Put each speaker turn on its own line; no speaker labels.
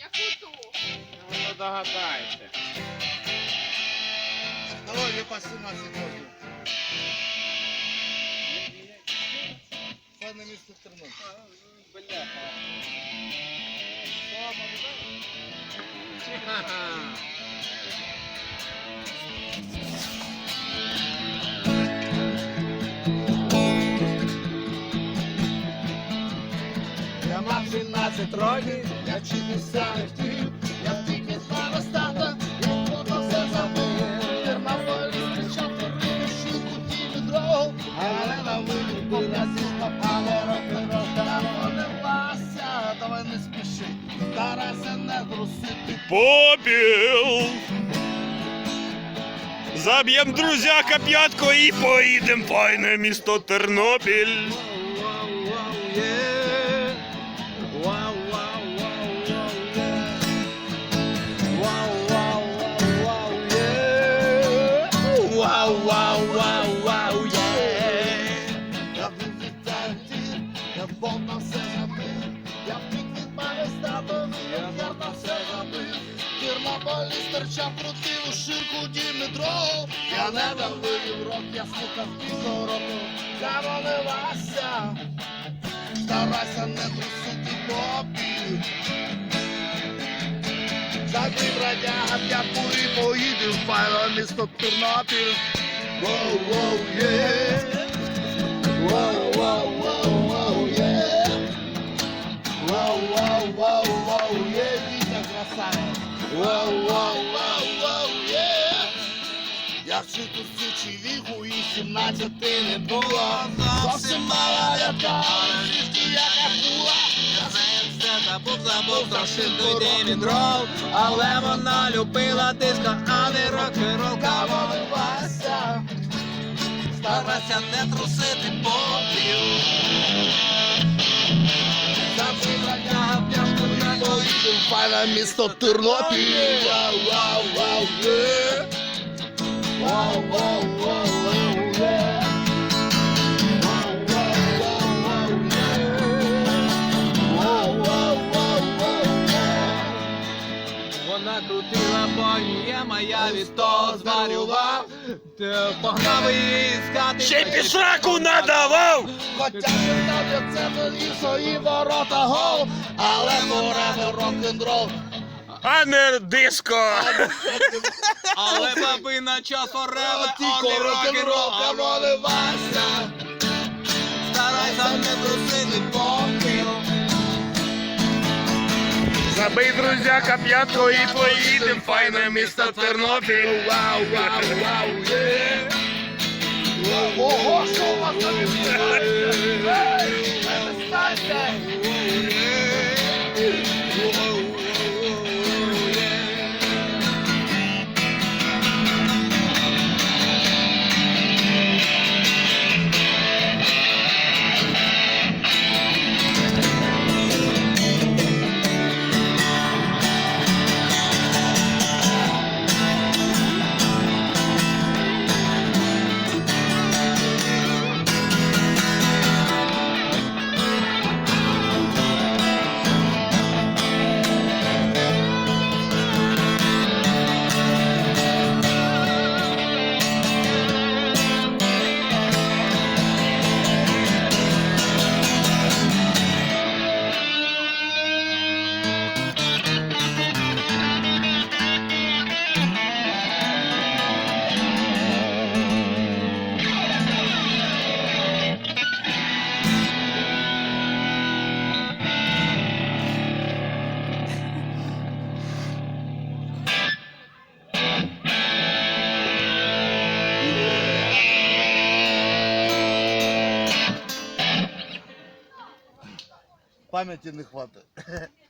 Яку ту?
Ну, не догадайте.
Давай, я по 17 років. Пане місто Тернопіль.
Бляха.
Я мав 17 років, я вчитися не хотів, я тільки стала стата, я фото все забив. Тернополі зустрічав первину шутку ті відро, але на вибуху я зійшла пане рок-н-рол, та давай не спіши, старайся не трусити.
Попіл. Заб'єм друзяка п'ятко і поїдем в файне місто Тернопіль.
Тернополі стирчав крутив у ширку Дімитро. Я не давив рок, я слухав тихо року. Заволивася, старайся не трусити попів. Забив радяга п'ятку і поїде в файло місто Тернопіль. Воу, воу, є. Воу, воу, воу, воу, є. Воу, воу, воу, воу, є. Вітя красавець. Воу, воу, воу, воу, є. Я вчив тут січі віку і 17 не було. Зовсім мала лята, але в яка була. Я за був забув страшинку Дімідрол, але вона любила диско, а не рок-н-рол. Кавалилася, старайся не трусити попіл. Файне місто Тернопіль. Вау, вау, вау, вау, вау, вау,
крутила боєма, я від того зварював. Ти Погнав її з хати.
Ще пішаку надавав.
Хоча ще це завів свої ворота гол, але forever рок-н-рол.
А не диско.
Але баби на час форева,
Тільки рок-н-рол, каваливася.
Старайся не трусити попіл.
Забий друзяка п'ятко і поїдем файне місто Тернопіль.
Вау, вау, вау, є. Ого, що у вас там Пам'яті не хватить.